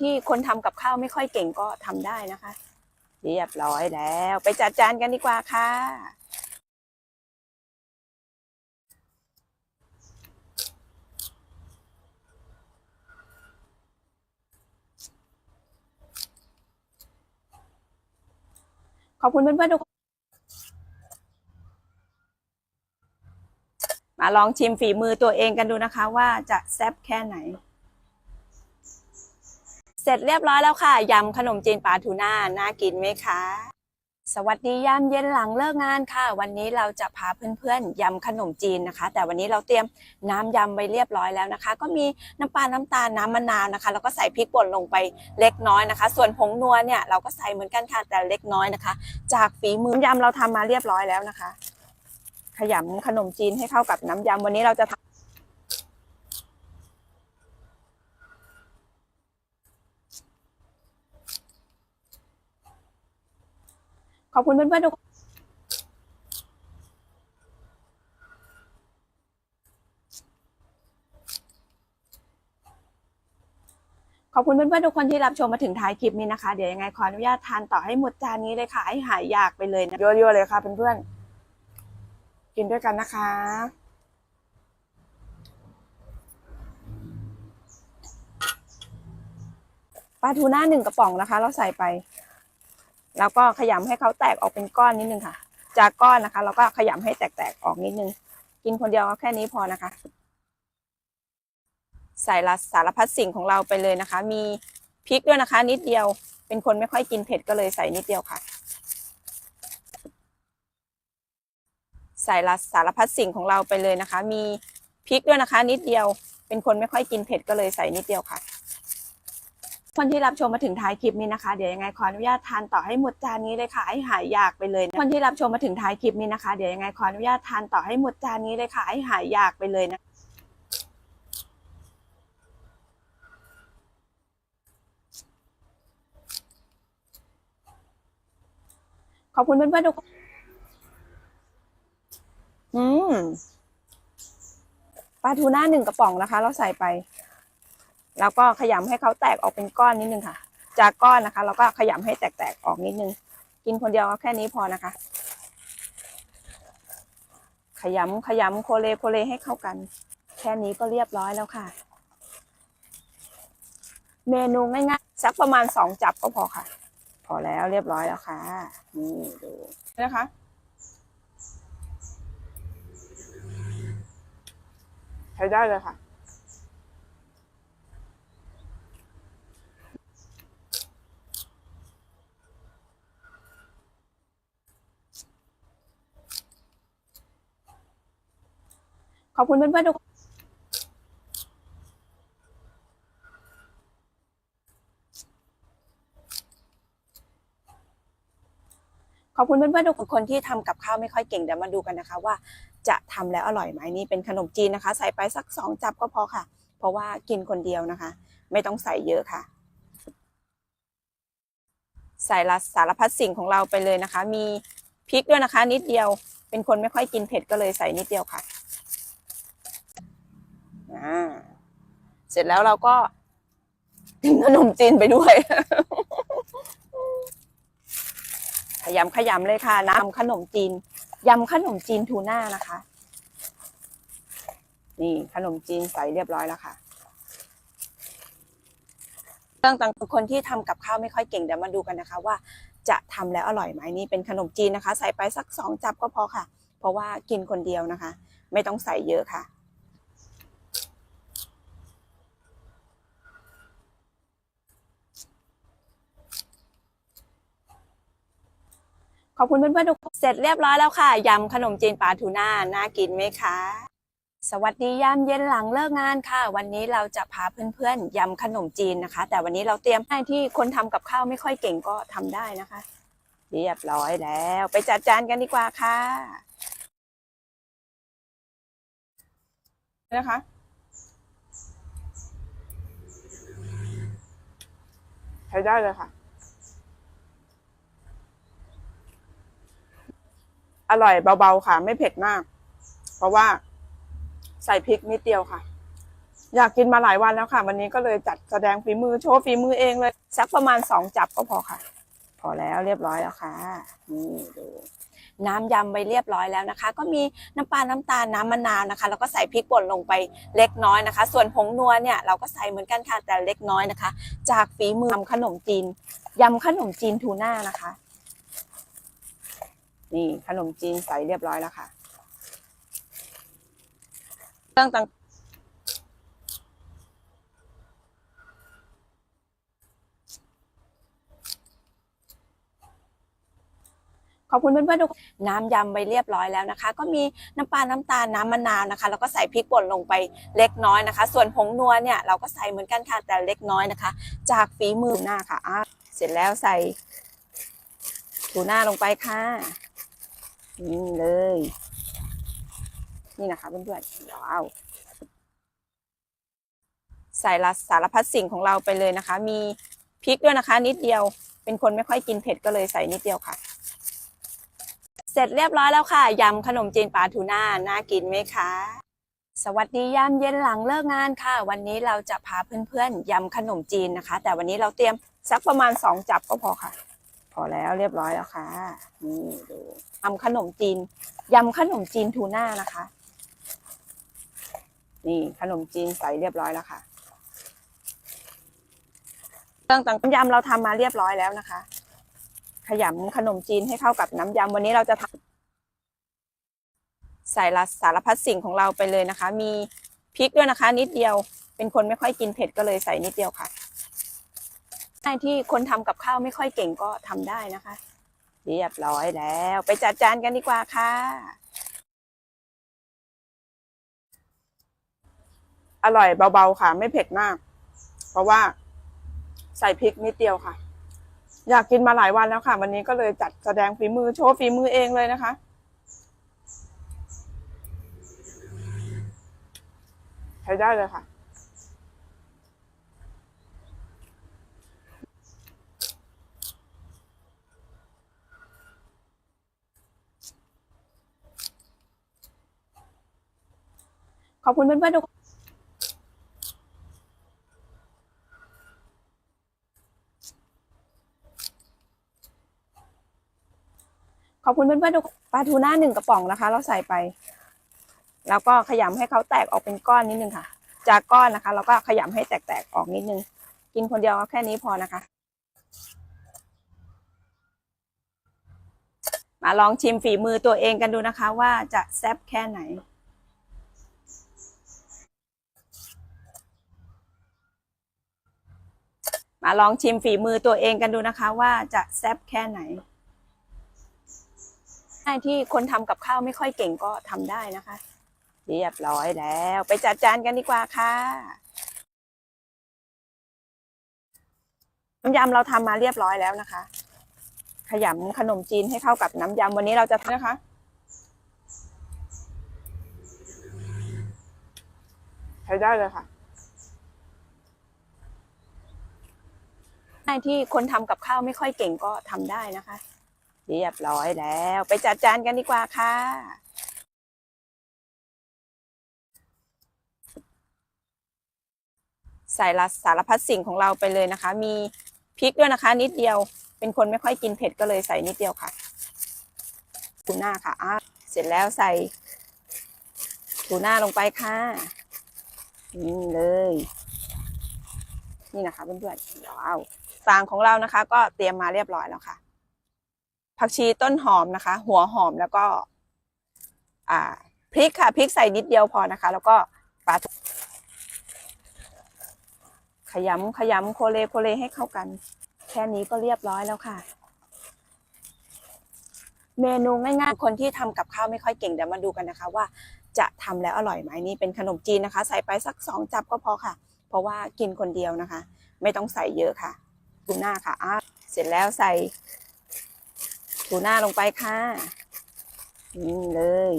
ที่คนทำกับข้าวไม่ค่อยเก่งก็ทำได้นะคะ เรียบร้อยแล้ว ไปจัดจานกันดีกว่าค่ะ ขอบคุณเพื่อนๆทุกคนมาลองชิมฝีมือตัวเองกันดูนะคะ ว่าจะแซ่บแค่ไหน เสร็จเรียบร้อยแล้วค่ะ ยำขนมจีนปลาทูน่าน่ากินไหมคะ สวัสดียามเย็นหลังเลิกงานค่ะ วันนี้เราจะพาเพื่อนๆยำขนมจีนนะคะ แต่วันนี้เราเตรียมน้ำยำไว้เรียบร้อยแล้วนะคะ ก็มีน้ำปลาน้ำตาลน้ำมะนาวนะคะ แล้วก็ใส่พริกป่นลงไปเล็กน้อยนะคะ ส่วนผงนัวเนี่ยเราก็ใส่เหมือนกันค่ะแต่เล็กน้อยนะคะ จากฝีมือยำเราทำมาเรียบร้อยแล้วนะคะ ขยำขนมจีนให้เข้ากับน้ำยำวันนี้เราจะทำ อบคุณเพื่อนๆทุกคนขอบคุณเพื่อนๆทุกคนที่รับชมมาถึงท้ายคลิปนี้นะคะ เดี๋ยวยังไงขออนุญาตทานต่อให้หมดจานนี้เลยค่ะ ให้หายอยากไปเลยนะยั่วๆเลยค่ะเพื่อนๆกินด้วยกันนะคะปลาทูน่าหนึ่งกระป๋องนะคะ เราใส่ไป แล้วก็ขยำให้เขาแตกออกเป็นก้อนนิดนึงค่ะ จากก้อนนะคะ เราก็ขยำให้แตกๆออกนิดนึง กินคนเดียวแค่นี้พอนะคะ ใส่ละสารพัดสิ่งของเราไปเลยนะคะ มีพริกด้วยนะคะ นิดเดียว เป็นคนไม่ค่อยกินเผ็ดก็เลยใส่นิดเดียวค่ะ ใส่ละสารพัดสิ่งของเราไปเลยนะคะ มีพริกด้วยนะคะ นิดเดียว เป็นคนไม่ค่อยกินเผ็ดก็เลยใส่นิดเดียวค่ะ คนที่รับชมมาถึงท้ายคลิปนี้นะคะ เดี๋ยวยังไงขออนุญาตทานต่อให้หมดจานนี้เลยค่ะให้หายอยากไปเลยนะคนที่รับชมมาถึงท้ายคลิปนี้นะคะเดี๋ยวยังไงขออนุญาตทานต่อให้หมดจานนี้เลยค่ะให้หายอยากไปเลยนะขอบคุณเพื่อนๆทุกคนอืมปลาทูน่าหนึ่งกระป๋องนะคะ เราใส่ไป แล้วก็ขยำให้เขาแตกออกเป็นก้อนนิดนึงค่ะ จากก้อนนะคะเราก็ขยำให้แตกๆออกนิดนึง กินคนเดียวแค่นี้พอนะคะ ขยำขยำโคเลโคเลให้เข้ากัน แค่นี้ก็เรียบร้อยแล้วค่ะ เมนูง่ายๆสักประมาณสองจับก็พอค่ะ พอแล้วเรียบร้อยแล้วค่ะ นี่ดูนะคะใช้ได้เลยค่ะ ขอบคุณเพื่อนๆทุกคนขอบคุณเพื่อนๆทุกคนที่ทำกับข้าวไม่ค่อยเก่งเดี๋ยวมาดูกันนะคะ ว่าจะทำแล้วอร่อยไหมนี่เป็นขนมจีนนะคะ ใส่ไปสักสองจับก็พอค่ะ เพราะว่ากินคนเดียวนะคะ ไม่ต้องใส่เยอะค่ะ ใส่ละสารพัดสิ่งของเราไปเลยนะคะ มีพริกด้วยนะคะ นิดเดียวเป็นคนไม่ค่อยกินเผ็ดก็เลยใส่นิดเดียวค่ะ อ่าเสร็จแล้วเราก็กินขนมจีนไปด้วย ขยำขยำเลยค่ะ น้ำขนมจีนยำขนมจีนทูน่านะคะ นี่ขนมจีนใส่เรียบร้อยแล้วค่ะเรื่องต่างคนที่ทำกับข้าวไม่ค่อยเก่งเดี๋ยวมาดูกันนะคะ ว่าจะทำแล้วอร่อยไหมนี่เป็นขนมจีนนะคะ ใส่ไปสักสองจับก็พอค่ะ เพราะว่ากินคนเดียวนะคะ ไม่ต้องใส่เยอะค่ะ ขอบคุณเพื่อนๆทุกคนเสร็จเรียบร้อยแล้วค่ะยำขนมจีนปลาทูน่าน่ากินไหมคะสวัสดียามเย็นหลังเลิกงานค่ะ วันนี้เราจะพาเพื่อนๆยำขนมจีนนะคะ แต่วันนี้เราเตรียมให้ที่คนทำกับข้าวไม่ค่อยเก่งก็ทำได้นะคะ เรียบร้อยแล้ว ไปจัดจานกันดีกว่าค่ะนะคะใช้ได้เลยค่ะ อร่อยเบาๆค่ะ ไม่เผ็ดมาก เพราะว่าใส่พริกนิดเดียวค่ะ อยากกินมาหลายวันแล้วค่ะ วันนี้ก็เลยจัดแสดงฝีมือโชว์ฝีมือเองเลยสักประมาณสองจับก็พอค่ะ พอแล้วเรียบร้อยแล้วค่ะ นี่ดูน้ำยำไปเรียบร้อยแล้วนะคะ ก็มีน้ำปลา น้ำตาล น้ำมะนาวนะคะ แล้วก็ใส่พริกป่นลงไปเล็กน้อยนะคะ ส่วนผงนัวเนี่ยเราก็ใส่เหมือนกันค่ะแต่เล็กน้อยนะคะ จากฝีมือทำขนมจีนยำขนมจีนทูน่านะคะ นี่ขนมจีนใส่เรียบร้อยแล้วค่ะเครื่องต่างขอบคุณเพื่อนๆทุกน้ำยำไปเรียบร้อยแล้วนะคะ ก็มีน้ำปลาน้ำตาลน้ำมะนาวนะคะ แล้วก็ใส่พริกป่นลงไปเล็กน้อยนะคะ ส่วนผงนัวเนี่ยเราก็ใส่เหมือนกันค่ะแต่เล็กน้อยนะคะ จากฝีมือหน้าค่ะอะเสร็จแล้วใส่ทูน่าลงไปค่ะ นี่เลย นี่นะคะเพื่อนๆว้าวใส่ละสารพัดสิ่งของเราไปเลยนะคะ มีพริกด้วยนะคะ นิดเดียวเป็นคนไม่ค่อยกินเผ็ดก็เลยใส่นิดเดียวค่ะ เสร็จเรียบร้อยแล้วค่ะยำขนมจีนปลาทูน่าน่ากินไหมคะสวัสดียามเย็นหลังเลิกงานค่ะ วันนี้เราจะพาเพื่อนๆยำขนมจีนนะคะ แต่วันนี้เราเตรียมสักประมาณสองจับก็พอค่ะ อแล้วเรียบร้อยแล้วค่ะ นี่ดูยำขนมจีนยำขนมจีนทูน่านะคะ นี่ขนมจีนใส่เรียบร้อยแล้วค่ะเครื่องต่างยำเราทำมาเรียบร้อยแล้วนะคะ ขยำขนมจีนให้เข้ากับน้ำยำวันนี้เราจะทำใส่ละสารพัดสิ่งของเราไปเลยนะคะ มีพริกด้วยนะคะ นิดเดียวเป็นคนไม่ค่อยกินเผ็ดก็เลยใส่นิดเดียวค่ะ ที่คนทำกับข้าวไม่ค่อยเก่งก็ทำได้นะคะ เรียบร้อยแล้ว ไปจัดจานกันดีกว่าค่ะ อร่อยเบาๆค่ะ ไม่เผ็ดมาก เพราะว่าใส่พริกนิดเดียวค่ะ อยากกินมาหลายวันแล้วค่ะ วันนี้ก็เลยจัดแสดงฝีมือโชว์ฝีมือเองเลยนะคะใช้ได้เลยค่ะ อบคุณเพื่อนๆทุกขอบคุณเพื่อนๆทุกปลาทูน่าหนึ่งกระป๋องนะคะ เราใส่ไป แล้วก็ขยำให้เขาแตกออกเป็นก้อนนิดนึงค่ะ จากก้อนนะคะ เราก็ขยำให้แตกๆออกนิดนึง กินคนเดียวแค่นี้พอนะคะ มาลองชิมฝีมือตัวเองกันดูนะคะ ว่าจะแซ่บแค่ไหน มาลองชิมฝีมือตัวเองกันดูนะคะ ว่าจะแซ่บแค่ไหนที่คนทำกับข้าวไม่ค่อยเก่งก็ทำได้นะคะ เรียบร้อยแล้ว ไปจัดจานกันดีกว่าค่ะน้ำยำเราทำมาเรียบร้อยแล้วนะคะ ขยำขนมจีนให้เข้ากับน้ำยำวันนี้เราจะนะคะใช้ได้เลยค่ะ ที่คนทำกับข้าวไม่ค่อยเก่งก็ทำได้นะคะ เรียบร้อยแล้ว ไปจัดจานกันดีกว่าค่ะ ใส่ละสารพัดสิ่งของเราไปเลยนะคะ มีพริกด้วยนะคะ นิดเดียวเป็นคนไม่ค่อยกินเผ็ดก็เลยใส่นิดเดียวค่ะทูน่าค่ะอะเสร็จแล้วใส่ทูน่าลงไปค่ะนี่เลย นี่นะคะเพื่อนๆว้าว ฟางของเรานะคะ ก็เตรียมมาเรียบร้อยแล้วค่ะ ผักชีต้นหอมนะคะ หัวหอมแล้วก็ อ่าพริกค่ะพริกใส่นิดเดียวพอนะคะ แล้วก็ปลาขยำขยำโคเลโคเลให้เข้ากัน แค่นี้ก็เรียบร้อยแล้วค่ะ เมนูง่ายๆคนที่ทำกับข้าวไม่ค่อยเก่งเดี๋ยวมาดูกันนะคะ ว่าจะทำแล้วอร่อยไหมนี่เป็นขนมจีนนะคะ ใส่ไปสักสองจับก็พอค่ะ เพราะว่ากินคนเดียวนะคะ ไม่ต้องใส่เยอะค่ะ ทูน่าค่ะอะเสร็จแล้วใส่ทูน่าลงไปค่ะนี่เลย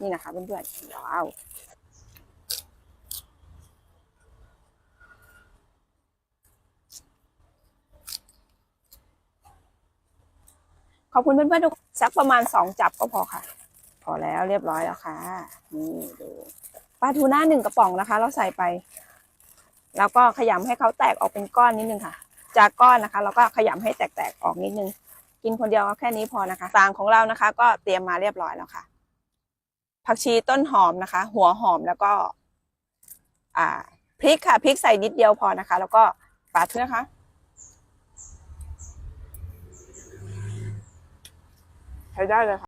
นี่นะคะเพื่อนๆว้าวขอบคุณเพื่อนๆทุกสักประมาณสองจับก็พอค่ะ พอแล้วเรียบร้อยแล้วค่ะ นี่ดูปลาทูน่าหนึ่งกระป๋องนะคะ เราใส่ไป แล้วก็ขยำให้เขาแตกออกเป็นก้อนนิดนึงค่ะ จากก้อนนะคะ เราก็ขยำให้แตกๆออกนิดนึง กินคนเดียวแค่นี้พอนะคะต่างของเรานะคะ ก็เตรียมมาเรียบร้อยแล้วค่ะ ผักชีต้นหอมนะคะ หัวหอมแล้วก็ อ่าพริกค่ะพริกใส่นิดเดียวพอนะคะ แล้วก็ปลาทูนะคะใช้ได้เลยค่ะ